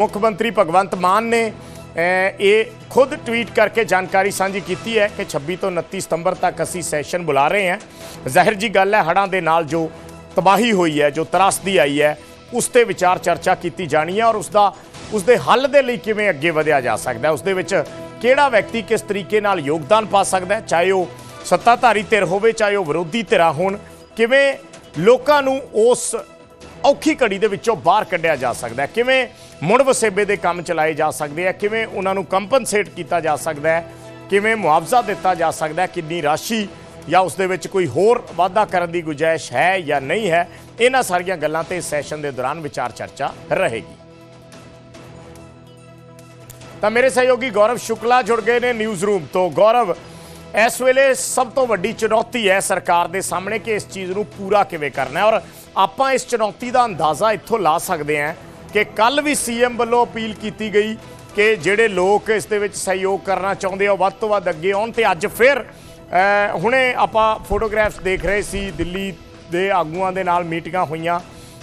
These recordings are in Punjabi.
ਮੁੱਖ ਮੰਤਰੀ ਭਗਵੰਤ ਮਾਨ ਨੇ ਇਹ ਖੁਦ ਟਵੀਟ ਕਰਕੇ ਜਾਣਕਾਰੀ ਸਾਂਝੀ ਕੀਤੀ ਹੈ ਕਿ 26 ਤੋਂ 29 ਸਤੰਬਰ ਤੱਕ ਅਸੀਂ ਸੈਸ਼ਨ ਬੁਲਾ ਰਹੇ ਹਾਂ। ਜ਼ਾਹਿਰ ਜੀ ਗੱਲ ਹੈ, ਹੜ੍ਹਾਂ ਦੇ ਨਾਲ ਜੋ ਤਬਾਹੀ ਹੋਈ ਹੈ, ਜੋ ਤਰਾਸਦੀ ਆਈ ਹੈ, ਉਸ ਤੇ ਵਿਚਾਰ ਚਰਚਾ ਕੀਤੀ ਜਾਣੀ ਹੈ ਔਰ ਉਸ ਦਾ, ਉਸ ਦੇ ਹੱਲ ਦੇ ਲਈ ਕਿਵੇਂ ਅੱਗੇ ਵਧਿਆ ਜਾ ਸਕਦਾ ਹੈ, ਉਸ ਦੇ ਵਿੱਚ ਕਿਹੜਾ ਵਿਅਕਤੀ ਕਿਸ ਤਰੀਕੇ ਨਾਲ ਯੋਗਦਾਨ ਪਾ ਸਕਦਾ ਹੈ, ਚਾਹੇ ਉਹ ਸੱਤਾਧਾਰੀ ਧਿਰ ਹੋਵੇ, ਚਾਹੇ ਉਹ ਵਿਰੋਧੀ ਧਿਰਾਂ ਹੋਣ, ਕਿਵੇਂ ਲੋਕਾਂ ਨੂੰ ਉਸ ਔਖੀ ਘੜੀ ਦੇ ਵਿੱਚੋਂ ਬਾਹਰ ਕੱਢਿਆ ਜਾ ਸਕਦਾ ਹੈ, ਕਿਵੇਂ ਮੁੜ ਵਸੇਬੇ ਦੇ ਕੰਮ ਚਲਾਏ ਜਾ ਸਕਦੇ ਆ। ਕਿਵੇਂ ਉਹਨਾਂ ਨੂੰ ਕੰਪਨਸੇਟ ਕੀਤਾ ਜਾ ਸਕਦਾ ਹੈ? ਕਿਵੇਂ ਮੁਆਵਜ਼ਾ ਦਿੱਤਾ ਜਾ ਸਕਦਾ ਹੈ? ਕਿੰਨੀ ਰਾਸ਼ੀ ਜਾਂ ਉਸ ਦੇ ਵਿੱਚ ਕੋਈ ਹੋਰ ਵਾਅਦਾ ਕਰਨ ਦੀ ਗੁੰਜਾਇਸ਼ ਹੈ ਜਾਂ ਨਹੀਂ ਹੈ? ਇਹਨਾਂ ਸਾਰੀਆਂ ਗੱਲਾਂ ਤੇ ਸੈਸ਼ਨ ਦੇ ਦੌਰਾਨ ਵਿਚਾਰ ਚਰਚਾ ਰਹੇਗੀ। ਤਾਂ ਮੇਰੇ ਸਹਿਯੋਗੀ ਗੌਰਵ ਸ਼ੁਕਲਾ ਜੁੜ ਗਏ ਨੇ ਨਿਊਜ਼ ਰੂਮ ਤੋਂ। ਗੌਰਵ, ਇਸ ਵੇਲੇ ਸਭ ਤੋਂ ਵੱਡੀ ਚੁਣੌਤੀ ਹੈ ਸਰਕਾਰ ਦੇ ਸਾਹਮਣੇ ਕਿ ਇਸ ਚੀਜ਼ ਨੂੰ ਪੂਰਾ ਕਿਵੇਂ ਕਰਨਾ ਹੈ ਔਰ ਆਪਾਂ ਇਸ ਚੁਣੌਤੀ ਦਾ ਅੰਦਾਜ਼ਾ ਇੱਥੋਂ ਲਾ ਸਕਦੇ ਹਾਂ ਕਿ ਕੱਲ ਵੀ ਸੀਐਮ ਵੱਲੋਂ ਅਪੀਲ ਕੀਤੀ ਗਈ ਕਿ ਜਿਹੜੇ ਲੋਕ ਇਸ ਦੇ ਵਿੱਚ ਸਹਿਯੋਗ ਕਰਨਾ ਚਾਹੁੰਦੇ ਆ, ਉਹ ਵੱਧ ਤੋਂ ਵੱਧ ਅੱਗੇ ਆਉਣ ਤੇ ਅੱਜ ਫਿਰ ਹੁਣੇ ਆਪਾਂ ਫੋਟੋਗ੍ਰਾਫਸ ਦੇਖ ਰਹੇ ਸੀ, ਦਿੱਲੀ ਦੇ ਆਗੂਆਂ ਦੇ ਨਾਲ ਮੀਟਿੰਗਾਂ ਹੋਈਆਂ,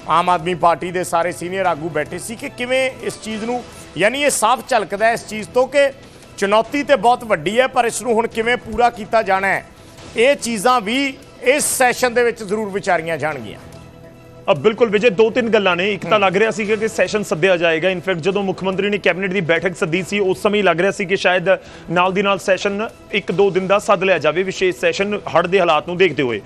ਆਮ ਆਦਮੀ ਪਾਰਟੀ ਦੇ ਸਾਰੇ ਸੀਨੀਅਰ ਆਗੂ ਬੈਠੇ ਸੀ ਕਿ ਕਿਵੇਂ ਇਸ ਚੀਜ਼ ਨੂੰ, ਯਾਨੀ ਇਹ ਸਾਫ਼ ਝਲਕਦਾ ਇਸ ਚੀਜ਼ ਤੋਂ ਕਿ ਚੁਣੌਤੀ ਤੇ ਬਹੁਤ ਵੱਡੀ ਹੈ, ਪਰ ਇਸ ਨੂੰ ਹੁਣ ਕਿਵੇਂ ਪੂਰਾ ਕੀਤਾ ਜਾਣਾ ਹੈ, ਇਹ ਚੀਜ਼ਾਂ ਵੀ ਇਸ ਸੈਸ਼ਨ ਦੇ ਵਿੱਚ ਜ਼ਰੂਰ ਵਿਚਾਰੀਆਂ ਜਾਣਗੀਆਂ। ਅਬ ਬਿਲਕੁਲ ਵਿਜੇ, ਦੋ ਤਿੰਨ ਗੱਲਾਂ ਨੇ। ਇੱਕ ਤਾਂ ਲੱਗ ਰਿਹਾ ਸੀ ਕਿ ਸੈਸ਼ਨ ਸੱਦਿਆ ਜਾਏਗਾ। ਇਨਫੈਕਟ ਜਦੋਂ ਮੁੱਖ ਮੰਤਰੀ ਨੇ ਕੈਬਨਿਟ ਦੀ ਬੈਠਕ ਸੱਦੀ ਸੀ, ਉਸ ਸਮੇਂ ਲੱਗ ਰਿਹਾ ਸੀ ਕਿ ਸ਼ਾਇਦ ਨਾਲ ਦੀ ਨਾਲ ਸੈਸ਼ਨ ਇੱਕ ਦੋ ਦਿਨ ਦਾ ਸੱਦ ਲਿਆ ਜਾਵੇ, ਵਿਸ਼ੇਸ਼ ਸੈਸ਼ਨ ਹੜ੍ਹ ਦੇ ਹਾਲਾਤ ਨੂੰ ਦੇਖਦੇ ਹੋਏ।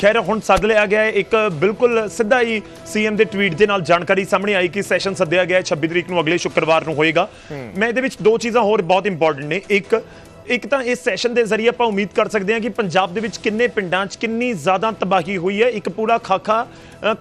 ਖੈਰ, ਹੁਣ ਸੱਦ ਲਿਆ ਗਿਆ ਹੈ। ਇੱਕ ਬਿਲਕੁਲ ਸਿੱਧਾ ਹੀ ਸੀਐਮ ਦੇ ਟਵੀਟ ਦੇ ਨਾਲ ਜਾਣਕਾਰੀ ਸਾਹਮਣੇ ਆਈ ਕਿ ਸੈਸ਼ਨ ਸੱਦਿਆ ਗਿਆ ਹੈ। 26 ਤਰੀਕ ਨੂੰ ਅਗਲੇ ਸ਼ੁੱਕਰਵਾਰ ਨੂੰ ਹੋਏਗਾ। ਮੈਂ ਇਹਦੇ ਵਿੱਚ ਦੋ ਚੀਜ਼ਾਂ ਹੋਰ ਬਹੁਤ ਇੰਪੋਰਟੈਂਟ ਨੇ। ਇੱਕ ਇੱਕ ਤਾਂ ਇਸ ਸੈਸ਼ਨ ਦੇ ਜ਼ਰੀਏ ਆਪਾਂ ਉਮੀਦ ਕਰ ਸਕਦੇ ਹਾਂ ਕਿ ਪੰਜਾਬ ਦੇ ਵਿੱਚ ਕਿੰਨੇ ਪਿੰਡਾਂ 'ਚ ਕਿੰਨੀ ਜ਼ਿਆਦਾ ਤਬਾਹੀ ਹੋਈ ਹੈ, ਇੱਕ ਪੂਰਾ ਖਾਕਾ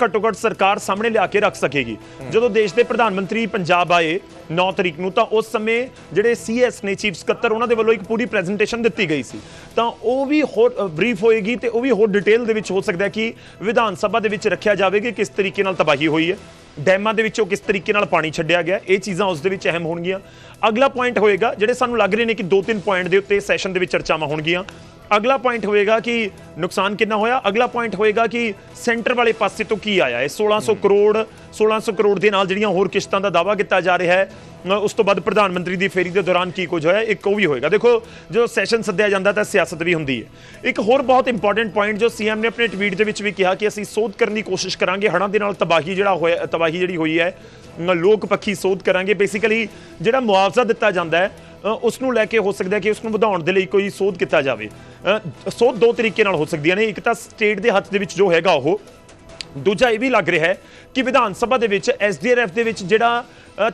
ਘੱਟੋ ਘੱਟ ਸਰਕਾਰ ਸਾਹਮਣੇ ਲਿਆ ਕੇ ਰੱਖ ਸਕੇਗੀ। ਜਦੋਂ ਦੇਸ਼ ਦੇ ਪ੍ਰਧਾਨ ਮੰਤਰੀ ਪੰਜਾਬ ਆਏ 9 ਤਰੀਕ ਨੂੰ, ਤਾਂ ਉਸ ਸਮੇਂ ਜਿਹੜੇ ਸੀਐਸ ਨੇ ਚੀਫ ਸਕੱਤਰ ਉਹਨਾਂ ਦੇ ਵੱਲੋਂ ਇੱਕ ਪੂਰੀ ਪ੍ਰੈਜੈਂਟੇਸ਼ਨ ਦਿੱਤੀ ਗਈ ਸੀ। ਤਾਂ ਉਹ ਵੀ ਹੋਰ ਬਰੀਫ ਹੋਏਗੀ ਤੇ ਉਹ ਵੀ ਹੋਰ ਡਿਟੇਲ ਦੇ ਵਿੱਚ ਹੋ ਸਕਦਾ ਕਿ ਵਿਧਾਨ ਸਭਾ ਦੇ ਵਿੱਚ ਰੱਖਿਆ ਜਾਵੇ ਕਿ ਕਿਸ ਤਰੀਕੇ ਨਾਲ ਤਬਾਹੀ ਹੋਈ ਹੈ। ਡੈਮਾਂ ਦੇ ਵਿੱਚੋਂ ਕਿਸ ਤਰੀਕੇ ਨਾਲ ਪਾਣੀ ਛੱਡਿਆ ਗਿਆ, ਇਹ ਚੀਜ਼ਾਂ ਉਸ ਦੇ ਵਿੱਚ ਅਹਿਮ ਹੋਣਗੀਆਂ। ਅਗਲਾ ਪੁਆਇੰਟ ਹੋਏਗਾ, ਜਿਹੜੇ ਸਾਨੂੰ ਲੱਗ ਰਹੇ ਨੇ ਕਿ ਦੋ ਤਿੰਨ ਪੁਆਇੰਟ ਦੇ ਉੱਤੇ ਸੈਸ਼ਨ ਦੇ ਵਿੱਚ ਚਰਚਾਵਾਂ ਹੋਣਗੀਆਂ। ਅਗਲਾ ਪੁਆਇੰਟ ਹੋਏਗਾ ਕਿ ਨੁਕਸਾਨ ਕਿੰਨਾ ਹੋਇਆ? ਅਗਲਾ ਪੁਆਇੰਟ ਹੋਏਗਾ ਕਿ ਸੈਂਟਰ ਵਾਲੇ ਪਾਸੇ ਤੋਂ ਕੀ ਆਇਆ? ਹੈ। 1600 ਕਰੋੜ 1600 ਕਰੋੜ ਦੇ ਨਾਲ ਜਿਹੜੀਆਂ ਹੋਰ ਕਿਸ਼ਤਾਂ ਦਾ ਦਾਵਾ ਕੀਤਾ ਜਾ ਰਿਹਾ ਹੈ ਉਸ ਤੋਂ ਬਾਅਦ ਪ੍ਰਧਾਨ ਮੰਤਰੀ ਦੀ ਫੇਰੀ ਦੇ ਦੌਰਾਨ ਕੀ ਕੁਝ ਹੋਇਆ? ਇੱਕ ਉਹ ਵੀ ਹੋਏਗਾ। ਦੇਖੋ ਜਦੋਂ ਸੈਸ਼ਨ ਸੱਦਿਆ ਜਾਂਦਾ ਤਾਂ ਸਿਆਸਤ ਵੀ ਹੁੰਦੀ ਹੈ। ਇੱਕ ਹੋਰ ਬਹੁਤ ਇੰਪੋਰਟੈਂਟ ਪੁਆਇੰਟ ਜੋ ਸੀਐਮ ਨੇ ਆਪਣੇ ਟਵੀਟ ਦੇ ਵਿੱਚ ਵੀ ਕਿਹਾ ਕਿ ਅਸੀਂ ਸੋਧ ਕਰਨ ਦੀ ਕੋਸ਼ਿਸ਼ ਕਰਾਂਗੇ ਹੜ੍ਹਾਂ ਦੇ ਨਾਲ ਤਬਾਹੀ ਜਿਹੜਾ ਹੋਇਆ ਤਬਾਹੀ ਜਿਹੜੀ ਹੋਈ ਹੈ ਲੋਕ ਪੱਖੀ ਸੋਧ ਕਰਾਂਗੇ। ਬੇਸਿਕਲੀ ਜਿਹੜਾ ਮੁਆਵਜ਼ਾ ਦਿੱਤਾ ਜਾਂਦਾ ਹੈ ਉਸ ਨੂੰ ਲੈ ਕੇ ਹੋ ਸਕਦਾ ਕਿ ਉਸ ਨੂੰ ਵਧਾਉਣ ਦੇ ਲਈ ਕੋਈ ਸੋਧ ਕੀਤਾ ਜਾਵੇ। ਸੋਧ ਦੋ ਤਰੀਕੇ ਨਾਲ ਹੋ ਸਕਦੀਆਂ ਨੇ। ਇੱਕ ਤਾਂ ਸਟੇਟ ਦੇ ਹੱਥ ਦੇ ਵਿੱਚ ਜੋ ਹੈਗਾ ਉਹ। ਦੂਜਾ ਇਹ ਵੀ ਲੱਗ ਰਿਹਾ ਹੈ ਕਿ ਵਿਧਾਨ ਸਭਾ ਦੇ ਵਿੱਚ ਐਸਡੀਆਰਐਫ ਦੇ ਵਿੱਚ ਜਿਹੜਾ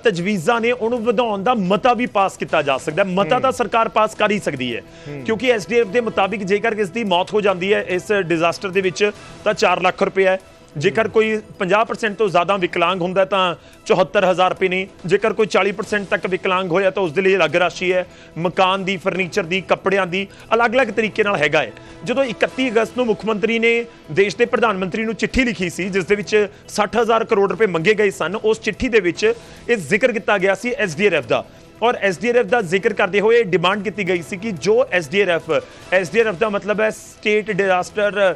ਤਜਵੀਜ਼ਾਂ ਨੇ ਉਹਨੂੰ ਵਧਾਉਣ ਦਾ ਮਤਾ ਵੀ ਪਾਸ ਕੀਤਾ ਜਾ ਸਕਦਾ ਹੈ। ਮਤਾ ਤਾਂ ਸਰਕਾਰ ਪਾਸ ਕਰ ਹੀ ਸਕਦੀ ਹੈ। ਕਿਉਂਕਿ ਐਸਡੀਆਰਐਫ ਦੇ ਮੁਤਾਬਿਕ ਜੇਕਰ ਕਿਸ ਦੀ ਮੌਤ ਹੋ ਜਾਂਦੀ ਹੈ ਇਸ ਡਿਜ਼ਾਸਟਰ ਦੇ ਵਿੱਚ ਤਾਂ 4 ਲੱਖ ਰੁਪਏ ਹੈ। ਜੇਕਰ ਕੋਈ 50% ਤੋਂ ਜ਼ਿਆਦਾ ਵਿਕਲਾਂਗ ਹੁੰਦਾ ਹੈ ਤਾਂ 74000 ਰੁਪਏ ਨੇ ਜੇਕਰ ਕੋਈ 40% ਤੱਕ ਵਿਕਲਾਂਗ ਹੋਇਆ ਤਾਂ ਉਸ ਦੇ ਲਈ ਅਲੱਗ ਰਾਸ਼ੀ ਹੈ। ਮਕਾਨ ਦੀ, ਫਰਨੀਚਰ ਦੀ, ਕੱਪੜਿਆਂ ਦੀ ਅਲੱਗ-ਅਲੱਗ ਤਰੀਕੇ ਨਾਲ ਹੈਗਾ ਹੈ। ਜਦੋਂ 31 ਅਗਸਤ ਨੂੰ ਮੁੱਖ ਮੰਤਰੀ ਨੇ ਦੇਸ਼ ਦੇ ਪ੍ਰਧਾਨ ਮੰਤਰੀ ਨੂੰ ਚਿੱਠੀ ਲਿਖੀ ਸੀ, ਜਿਸ ਦੇ ਵਿੱਚ 60000 ਕਰੋੜ ਰੁਪਏ ਮੰਗੇ ਗਏ ਸਨ, ਉਸ ਚਿੱਠੀ ਦੇ ਵਿੱਚ ਇਹ ਜ਼ਿਕਰ ਕੀਤਾ ਗਿਆ ਸੀ ਐਸਡੀਆਰਐਫ ਦਾ। ਔਰ ਐਸਡੀਆਰਐਫ ਦਾ ਜ਼ਿਕਰ ਕਰਦੇ ਹੋਏ ਡਿਮਾਂਡ ਕੀਤੀ ਗਈ ਸੀ ਕਿ ਜੋ ਐਸਡੀਆਰਐਫ ਐਸਡੀਆਰਐਫ ਦਾ ਮਤਲਬ ਹੈ ਸਟੇਟ ਡਿਜ਼ਾਸਟਰ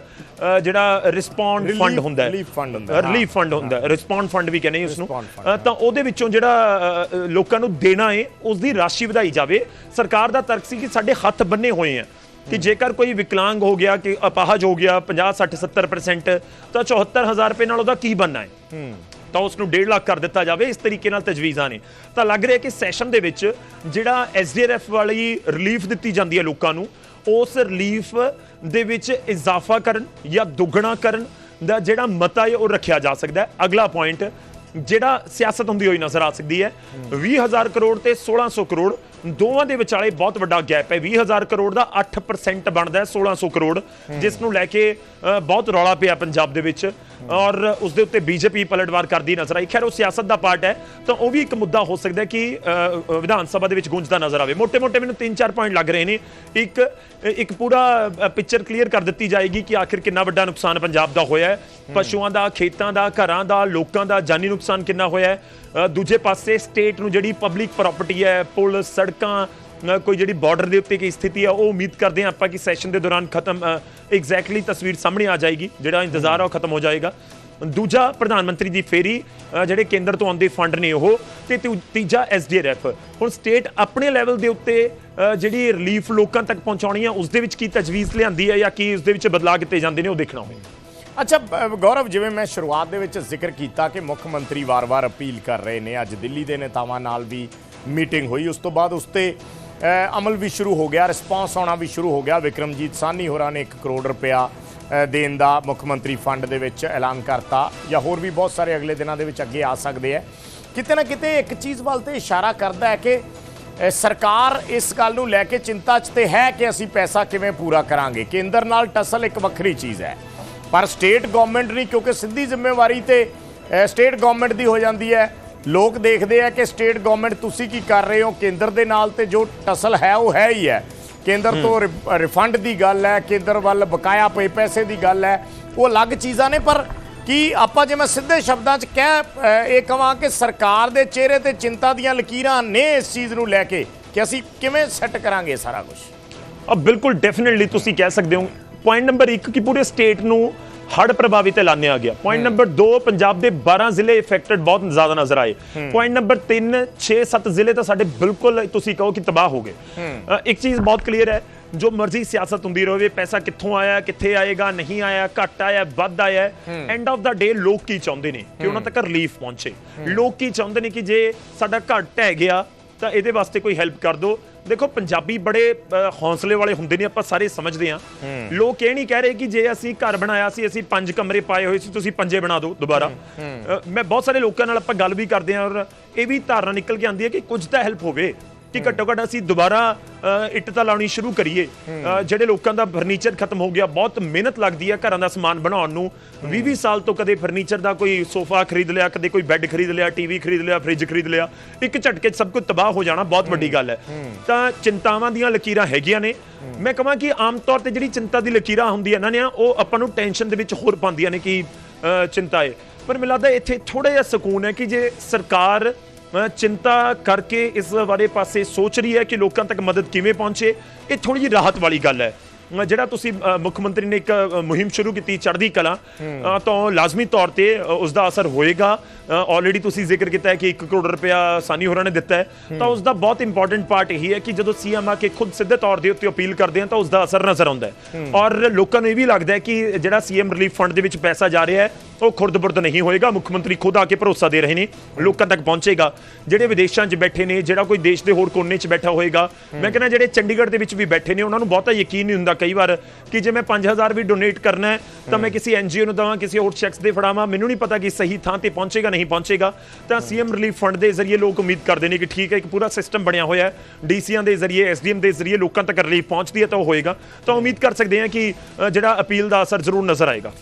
ਜਿਹੜਾ ਰਿਸਪੌਂਡ ਫੰਡ ਹੁੰਦਾ ਹੈ। relief fund ਹੁੰਦਾ ਹੈ, ਹਾਂ। ਰਿਲੀਫ ਫੰਡ ਹੁੰਦਾ ਰਿਸਪੌਂਡ ਫੰਡ ਵੀ ਕਹਿੰਦੇ ਉਸ ਨੂੰ ਤਾਂ ਉਹਦੇ ਵਿੱਚੋਂ ਜਿਹੜਾ ਲੋਕਾਂ ਨੂੰ ਦੇਣਾ ਹੈ ਉਸ ਦੀ ਰਾਸ਼ੀ ਵਧਾਈ ਜਾਵੇ। ਸਰਕਾਰ ਦਾ ਤਰਕ ਸੀ ਕਿ ਸਾਡੇ ਹੱਥ ਬੰਨੇ ਹੋਏ ਆ ਕਿ ਜੇਕਰ ਕੋਈ ਵਿਕਲਾਂਗ ਹੋ ਗਿਆ ਕਿ ਅਪਾਹਜ ਹੋ ਗਿਆ 50 60 70% ਤਾਂ 74000 ਰੁਪਏ ਨਾਲ ਉਹਦਾ ਕੀ ਬਣਨਾ ਹੈ। ਤਾਂ ਉਸ ਨੂੰ 1.5 ਲੱਖ ਕਰ ਦਿੱਤਾ ਜਾਵੇ, ਇਸ ਤਰੀਕੇ ਨਾਲ ਤਜਵੀਜ਼ਾਂ ਨੇ। ਤਾਂ ਲੱਗ ਰਿਹਾ ਕਿ ਸੈਸ਼ਨ ਦੇ ਵਿੱਚ ਜਿਹੜਾ ਐਸਡੀਆਰਐਫ ਵਾਲੀ ਰਿਲੀਫ ਦਿੱਤੀ ਜਾਂਦੀ ਹੈ ਲੋਕਾਂ ਨੂੰ, ਉਸ ਰਿਲੀਫ ਦੇ ਵਿੱਚ ਇਜ਼ਾਫਾ ਕਰਨ ਜਾਂ ਦੁੱਗਣਾ ਕਰਨ ਦਾ ਜਿਹੜਾ ਮਤਾ ਹੈ, ਉਹ ਰੱਖਿਆ ਜਾ ਸਕਦਾ ਹੈ। ਅਗਲਾ ਪੁਆਇੰਟ ਜਿਹੜਾ ਸਿਆਸਤ ਹੁੰਦੀ ਹੋਈ ਨਜ਼ਰ ਆ ਸਕਦੀ ਹੈ 20000 ਕਰੋੜ ਤੇ 1600 ਕਰੋੜ ਦੋਵਾਂ ਦੇ ਵਿਚਾਲੇ ਬਹੁਤ ਵੱਡਾ ਗੈਪ ਹੈ। 20000 ਕਰੋੜ ਦਾ 8% ਬਣਦਾ ਹੈ 1600 ਕਰੋੜ ਜਿਸ ਨੂੰ ਲੈ ਕੇ ਬਹੁਤ ਰੌਲਾ ਪਿਆ ਪੰਜਾਬ ਦੇ ਵਿੱਚ। ਔਰ ਉਸ ਦੇ ਉੱਤੇ ਬੀਜੇਪੀ ਪਲਟਵਾਰ ਕਰਦੀ ਨਜ਼ਰ ਆਈ। ਖੈਰ ਉਹ ਸਿਆਸਤ ਦਾ ਪਾਰਟ ਹੈ ਤਾਂ ਉਹ ਵੀ ਇੱਕ ਮੁੱਦਾ ਹੋ ਸਕਦਾ ਕਿ ਵਿਧਾਨ ਸਭਾ ਦੇ ਵਿੱਚ ਗੂੰਜਦਾ ਨਜ਼ਰ ਆਵੇ। ਮੋٹے-ਮੋٹے ਮੈਨੂੰ 3-4 ਪੁਆਇੰਟ ਲੱਗ ਰਹੇ ਨੇ। ਇੱਕ ਇੱਕ ਪੂਰਾ ਪਿਕਚਰ ਕਲੀਅਰ ਕਰ ਦਿੱਤੀ ਜਾਏਗੀ ਕਿ ਆਖਿਰ ਕਿੰਨਾ ਵੱਡਾ ਨੁਕਸਾਨ ਪੰਜਾਬ ਦਾ ਹੋਇਆ ਹੈ। ਪਸ਼ੂਆਂ ਦਾ ਖੇਤਾਂ ਦਾ ਘਰਾਂ ਦਾ ਲੋਕਾਂ ਦਾ ਜਾਨੀ ਨੁਕਸਾਨ ਕਿੰਨਾ ਹੋਇਆ ਹੈ। ਦੂਜੇ ਪਾਸੇ ਸਟੇਟ ਨੂੰ ਜਿਹੜੀ ਪਬਲਿਕ ਪ੍ਰਾਪਰਟੀ ਹੈ ਪੁਲ ਸੜ ਸੜਕਾਂ ਕੋਈ ਜਿਹੜੀ ਬਾਰਡਰ ਦੇ ਉੱਤੇ ਕੀ ਸਥਿਤੀ ਆ, ਉਹ ਉਮੀਦ ਕਰਦੇ ਹਾਂ ਆਪਾਂ ਕਿ ਸੈਸ਼ਨ ਦੇ ਦੌਰਾਨ ਖਤਮ ਐਗਜ਼ੈਕਟਲੀ ਤਸਵੀਰ ਸਾਹਮਣੇ ਆ ਜਾਏਗੀ, ਜਿਹੜਾ ਇੰਤਜ਼ਾਰ ਆ ਉਹ ਖਤਮ ਹੋ ਜਾਏਗਾ। ਦੂਜਾ ਪ੍ਰਧਾਨ ਮੰਤਰੀ ਦੀ ਫੇਰੀ ਜਿਹੜੇ ਕੇਂਦਰ ਤੋਂ ਆਉਂਦੇ ਫੰਡ ਨੇ ਉਹ, ਤੇ ਤੂ- ਤੀਜਾ ਐਸਡੀਆਰਐਫ ਹੁਣ ਸਟੇਟ ਆਪਣੇ ਲੈਵਲ ਦੇ ਉੱਤੇ ਜਿਹੜੀ ਰਿਲੀਫ ਲੋਕਾਂ ਤੱਕ ਪਹੁੰਚਾਉਣੀ ਆ ਉਸ ਦੇ ਵਿੱਚ ਕੀ ਤਜਵੀਜ਼ ਲਿਆਂਦੀ ਹੈ ਜਾਂ ਕੀ ਉਸ ਦੇ ਵਿੱਚ ਬਦਲਾਅ ਕੀਤੇ ਜਾਂਦੇ ਨੇ, ਉਹ ਦੇਖਣਾ ਹੋਵੇਗਾ ਅੱਛਾ ਗੌਰਵ, ਜਿਵੇਂ ਮੈਂ ਸ਼ੁਰੂਆਤ ਦੇ ਵਿੱਚ ਜ਼ਿਕਰ ਕੀਤਾ ਕਿ ਮੁੱਖ ਮੰਤਰੀ ਵਾਰ-ਵਾਰ ਅਪੀਲ ਕਰ ਰਹੇ ਨੇ, ਅੱਜ ਦਿੱਲੀ ਦੇ ਨੇਤਾਵਾਂ ਨਾਲ ਵੀ ਮੀਟਿੰਗ ਹੋਈ। ਉਸ ਤੋਂ ਬਾਅਦ ਉਸ ਤੇ ਅਮਲ ਵੀ ਸ਼ੁਰੂ ਹੋ ਗਿਆ, ਰਿਸਪਾਂਸ ਆਉਣਾ ਵੀ ਸ਼ੁਰੂ ਹੋ ਗਿਆ। ਵਿਕਰਮਜੀਤ ਸਾਨੀ ਹੋਰਾਂ ਨੇ 1 ਕਰੋੜ ਰੁਪਇਆ ਦੇਣ ਦਾ ਮੁੱਖ ਮੰਤਰੀ ਫੰਡ ਦੇ ਵਿੱਚ ਐਲਾਨ ਕਰਤਾ। ਜਾਂ ਹੋਰ ਵੀ ਬਹੁਤ ਸਾਰੇ ਅਗਲੇ ਦਿਨਾਂ ਦੇ ਵਿੱਚ ਅੱਗੇ ਆ ਸਕਦੇ ਆ ਕਿਤੇ ਨਾ ਕਿਤੇ ਇੱਕ ਚੀਜ਼ ਵੱਲ ਤੇ ਇਸ਼ਾਰਾ ਕਰਦਾ ਹੈ ਕਿ ਸਰਕਾਰ ਇਸ ਗੱਲ ਨੂੰ ਲੈ ਕੇ ਚਿੰਤਾ 'ਚ ਤੇ ਹੈ ਕਿ ਅਸੀਂ ਪੈਸਾ ਕਿਵੇਂ ਪੂਰਾ ਕਰਾਂਗੇ। ਕੇਂਦਰ ਨਾਲ ਟਸਲ ਇੱਕ ਵੱਖਰੀ ਚੀਜ਼ ਹੈ ਪਰ ਸਟੇਟ ਗਵਰਨਮੈਂਟ ਨਹੀਂ, ਕਿਉਂਕਿ ਸਿੱਧੀ ਜ਼ਿੰਮੇਵਾਰੀ ਤੇ ਸਟੇਟ ਗਵਰਨਮੈਂਟ ਦੀ ਹੋ ਜਾਂਦੀ ਹੈ ਲੋਕ ਦੇਖਦੇ ਆ ਕਿ ਸਟੇਟ ਗਵਰਨਮੈਂਟ ਤੁਸੀਂ ਕੀ ਕਰ ਰਹੇ ਹੋ? ਕੇਂਦਰ ਦੇ ਨਾਲ ਤੇ ਜੋ ਟਸਲ ਹੈ ਉਹ ਹੈ ਹੀ ਹੈ। ਕੇਂਦਰ ਤੋਂ ਰਿਫੰਡ ਦੀ ਗੱਲ ਹੈ ਕੇਂਦਰ ਵੱਲ ਬਕਾਇਆ ਪਏ ਪੈਸੇ ਦੀ ਗੱਲ ਹੈ ਉਹ ਅਲੱਗ ਚੀਜ਼ਾਂ ਨੇ ਪਰ ਕੀ ਆਪਾਂ ਜੇ ਮੈਂ ਸਿੱਧੇ ਸ਼ਬਦਾਂ 'ਚ ਕਹਿ ਇਹ ਕਹਾਂ ਕਿ ਸਰਕਾਰ ਦੇ ਚਿਹਰੇ ਤੇ ਚਿੰਤਾ ਦੀਆਂ ਲਕੀਰਾਂ ਨੇ ਇਸ ਚੀਜ਼ ਨੂੰ ਲੈ ਕੇ ਕਿ ਅਸੀਂ ਕਿਵੇਂ ਸੈੱਟ ਕਰਾਂਗੇ ਸਾਰਾ ਕੁਝ ਅਬ ਬਿਲਕੁਲ ਡੈਫੀਨਿਟਲੀ ਤੁਸੀਂ ਕਹਿ ਸਕਦੇ ਹੋ। ਪੁਆਇੰਟ ਨੰਬਰ 1 ਕਿ ਪੂਰੇ ਸਟੇਟ ਨੂੰ ਹੜ੍ਹ ਪ੍ਰਭਾਵਿਤ ਐਲਾਨਿਆ ਗਿਆ। ਪੁਆਇੰਟ ਨੰਬਰ 2 ਪੰਜਾਬ ਦੇ 12 ਜ਼ਿਲ੍ਹੇ ਇਫੈਕਟਡ ਬਹੁਤ ਜ਼ਿਆਦਾ ਨਜ਼ਰ ਆਏ। ਪੁਆਇੰਟ ਨੰਬਰ 3 6 7 ਜ਼ਿਲ੍ਹੇ ਤਾਂ ਸਾਡੇ ਬਿਲਕੁਲ ਤੁਸੀਂ ਕਹੋ ਕਿ ਤਬਾਹ ਹੋ ਗਏ। ਇੱਕ ਚੀਜ਼ ਬਹੁਤ ਕਲੀਅਰ ਹੈ ਜੋ ਮਰਜ਼ੀ ਸਿਆਸਤ ਹੁੰਦੀ ਰਹੇ ਪੈਸਾ ਕਿੱਥੋਂ ਆਇਆ ਕਿੱਥੇ ਆਏਗਾ ਨਹੀਂ ਆਇਆ ਘੱਟ ਆਇਆ ਵੱਧ ਆਇਆ ਐਂਡ ਆਫ ਦਾ ਡੇ ਲੋਕ ਕੀ ਚਾਹੁੰਦੇ ਨੇ? ਕਿ ਉਹਨਾਂ ਤੱਕ ਰਿਲੀਫ ਪਹੁੰਚੇ। ਲੋਕ ਕੀ ਚਾਹੁੰਦੇ ਨੇ ਕਿ ਜੇ ਸਾਡਾ ਘਰ ਢਹਿ ਗਿਆ ਤਾਂ ਇਹਦੇ ਵਾਸਤੇ ਕੋਈ ਹੈਲਪ ਕਰ ਦਿਓ ਦੇਖੋ ਪੰਜਾਬੀ ਬੜੇ ਹੌਸਲੇ ਵਾਲੇ ਹੁੰਦੇ ਨੇ ਆਪਾਂ ਸਾਰੇ ਸਮਝਦੇ ਹਾਂ। ਲੋਕ ਇਹ ਨਹੀਂ ਕਹਿ ਰਹੇ ਕਿ ਜੇ ਅਸੀਂ ਘਰ ਬਣਾਇਆ ਸੀ ਅਸੀਂ ਪੰਜ ਕਮਰੇ ਪਾਏ ਹੋਏ ਸੀ ਤੁਸੀਂ ਪੰਜੇ ਬਣਾ ਦਿਓ ਦੁਬਾਰਾ। ਮੈਂ ਬਹੁਤ ਸਾਰੇ ਲੋਕਾਂ ਨਾਲ ਆਪਾਂ ਗੱਲ ਵੀ ਕਰਦੇ ਹਾਂ ਔਰ ਇਹ ਵੀ ਧਾਰਨਾ ਨਿਕਲ ਕੇ ਆਉਂਦੀ ਹੈ ਕਿ ਕੁਝ ਤਾਂ ਹੈਲਪ ਹੋਵੇ। ਕਿ ਘੱਟੋ ਘੱਟ ਅਸੀਂ ਦੁਬਾਰਾ ਇੱਟ ਤਾਂ ਲਾਉਣੀ ਸ਼ੁਰੂ ਕਰੀਏ। ਜਿਹੜੇ ਲੋਕਾਂ ਦਾ ਫਰਨੀਚਰ ਖਤਮ ਹੋ ਗਿਆ ਬਹੁਤ ਮਿਹਨਤ ਲੱਗਦੀ ਹੈ ਘਰਾਂ ਦਾ ਸਮਾਨ ਬਣਾਉਣ ਨੂੰ। 20 20 ਸਾਲ ਤੋਂ ਕਦੇ ਫਰਨੀਚਰ ਦਾ ਕੋਈ ਸੋਫਾ ਖਰੀਦ ਲਿਆ ਕਦੇ ਕੋਈ ਬੈੱਡ ਖਰੀਦ ਲਿਆ ਟੀਵੀ ਖਰੀਦ ਲਿਆ ਫ੍ਰਿਜ ਖਰੀਦ ਲਿਆ। ਇੱਕ ਝਟਕੇ 'ਚ ਸਭ ਕੁਝ ਤਬਾਹ ਹੋ ਜਾਣਾ ਬਹੁਤ ਵੱਡੀ ਗੱਲ ਹੈ। ਤਾਂ ਚਿੰਤਾਵਾਂ ਦੀਆਂ ਲਕੀਰਾਂ ਹੈਗੀਆਂ ਨੇ। ਮੈਂ ਕਹਾਂ ਕਿ ਆਮ ਤੌਰ ਤੇ ਜਿਹੜੀ ਚਿੰਤਾ ਦੀ ਲਕੀਰਾਂ ਹੁੰਦੀਆਂ ਨੇ ਨਾ ਉਹ ਆਪਾਂ ਨੂੰ ਟੈਨਸ਼ਨ ਦੇ ਵਿੱਚ ਹੋਰ ਪਾਉਂਦੀਆਂ ਨੇ ਕਿ ਚਿੰਤਾ ਹੈ ਪਰ ਮੈਨੂੰ ਲੱਗਦਾ ਇੱਥੇ ਥੋੜਾ ਜਿਹਾ ਸਕੂਨ ਹੈ ਕਿ ਜੇ ਸਰਕਾਰ ਚਿੰਤਾ ਕਰਕੇ ਇਸ ਬਾਰੇ ਪਾਸੇ ਸੋਚ ਰਹੀ ਹੈ ਕਿ ਲੋਕਾਂ ਤੱਕ ਮਦਦ ਕਿਵੇਂ ਪਹੁੰਚੇ। ਇਹ ਥੋੜੀ ਜਿਹੀ ਰਾਹਤ ਵਾਲੀ ਗੱਲ ਹੈ। ਜਿਹੜਾ ਤੁਸੀਂ ਮੁੱਖ ਮੰਤਰੀ ਨੇ ਇੱਕ ਮੁਹਿੰਮ ਸ਼ੁਰੂ ਕੀਤੀ ਚੜ੍ਹਦੀ ਕਲਾ ਤਾਂ ਲਾਜ਼ਮੀ ਤੌਰ ਤੇ ਉਸ ਦਾ ਅਸਰ ਹੋਏਗਾ। ਆਲਰੇਡੀ ਤੁਸੀਂ ਜ਼ਿਕਰ ਕੀਤਾ ਹੈ ਕਿ 1 ਕਰੋੜ ਰੁਪਇਆ ਸਾਨੀ ਹੋਰਾਂ ਨੇ ਦਿੱਤਾ ਹੈ। ਤਾਂ ਉਸ ਦਾ ਬਹੁਤ ਇੰਪੋਰਟੈਂਟ ਪਾਰਟ ਇਹੀ ਹੈ ਕਿ ਜਦੋਂ ਸੀਐਮ ਆ ਕੇ ਖੁਦ ਸਿੱਧੇ ਤੌਰ ਦੇ ਉੱਤੇ ਅਪੀਲ ਕਰਦੇ ਆ ਤਾਂ ਉਸ ਦਾ ਅਸਰ ਨਜ਼ਰ ਆਉਂਦਾ ਹੈ। ਔਰ ਲੋਕਾਂ ਨੂੰ ਇਹ ਵੀ ਲੱਗਦਾ ਹੈ ਕਿ ਜਿਹੜਾ ਸੀਐਮ ਰਿਲੀਫ ਫੰਡ ਦੇ ਵਿੱਚ ਪੈਸਾ ਜਾ ਰਿਹਾ ਹੈ ਉਹ ਖੁਰਦ-ਬੁਰਦ ਨਹੀਂ ਹੋਏਗਾ, ਮੁੱਖ ਮੰਤਰੀ ਖੁਦ ਆ ਕੇ ਭਰੋਸਾ ਦੇ ਰਹੇ ਨੇ, ਲੋਕਾਂ ਤੱਕ ਪਹੁੰਚੇਗਾ। ਜਿਹੜੇ ਵਿਦੇਸ਼ਾਂ 'ਚ ਬੈਠੇ ਨੇ, ਜਿਹੜਾ ਕੋਈ ਦੇਸ਼ ਦੇ ਹੋਰ ਕੋਨੇ 'ਚ ਬੈਠਾ ਹੋਏਗਾ, ਮੈਂ ਕਹਿੰਦਾ ਜਿਹੜੇ ਚੰਡੀਗੜ੍ਹ ਦੇ ਵਿੱਚ ਵੀ ਬੈਠੇ ਨੇ, ਉਹਨਾਂ ਨੂੰ ਬਹੁਤਾ ਯਕੀਨ ਨਹੀਂ ਹੁੰਦਾ ਕਈ ਵਾਰ ਕਿ ਜੇ ਮੈਂ 5000 ਵੀ ਡੋਨੇਟ ਕਰਨਾ ਹੈ, ਤਾਂ ਮੈਂ ਕਿਸੇ ਐਨਜੀਓ ਨੂੰ ਦਵਾਂ, ਕਿਸੇ ਹੋਰ ਸ਼ਖਸ ਦੇ ਫੜਾਵਾਂ, ਮੈਨੂੰ ਨਹੀਂ ਪਤਾ ਕਿ ਸਹੀ ਥਾਂ ਤੇ ਪਹੁੰਚੇਗਾ, ਨਹੀਂ ਪਹੁੰਚੇਗਾ। ਤਾਂ ਸੀਐਮ ਰਿਲੀਫ ਫੰਡ ਦੇ ਜ਼ਰੀਏ ਲੋਕ ਉਮੀਦ ਕਰਦੇ ਨੇ ਕਿ ਠੀਕ ਹੈ, ਇੱਕ ਪੂਰਾ ਸਿਸਟਮ ਬਣਿਆ ਹੋਇਆ ਹੈ ਡੀਸੀਆਂ ਦੇ ਜ਼ਰੀਏ ਐਸਡੀਐਮ ਦੇ ਜ਼ਰੀਏ ਲੋਕਾਂ ਤੱਕ ਰਿਲੀਫ ਪਹੁੰਚਦੀ ਹੈ ਤਾਂ ਉਹ ਹੋਏਗਾ। ਤਾਂ ਉਮੀਦ ਕਰ ਸਕਦੇ ਹਾਂ ਕਿ ਜਿਹੜਾ ਅਪੀਲ ਦਾ ਅਸਰ ਜ਼ਰੂਰ ਨਜ਼ਰ ਆਏਗਾ।